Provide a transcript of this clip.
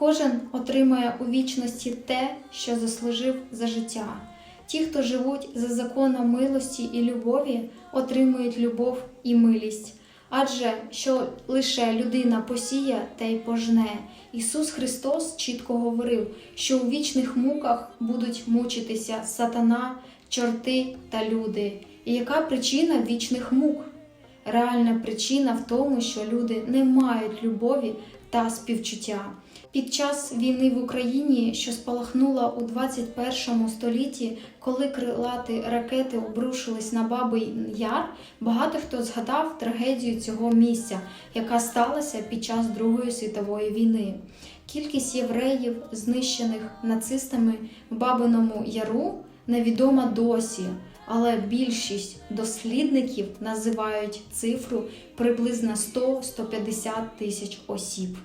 Кожен отримує у вічності те, що заслужив за життя. Ті, хто живуть за законом милості і любові, отримують любов і милість. Адже що лише людина посіє, те й пожне. Ісус Христос чітко говорив, що у вічних муках будуть мучитися сатана, чорти та люди. І яка причина вічних мук? Реальна причина в тому, що люди не мають любові та співчуття. Під час війни в Україні, що спалахнула у 21 столітті, коли крилаті ракети обрушились на Бабий Яр, багато хто згадав трагедію цього місця, яка сталася під час Другої світової війни. Кількість євреїв, знищених нацистами в Бабиному Яру, невідома досі, але більшість дослідників називають цифру приблизно 100-150 тисяч осіб.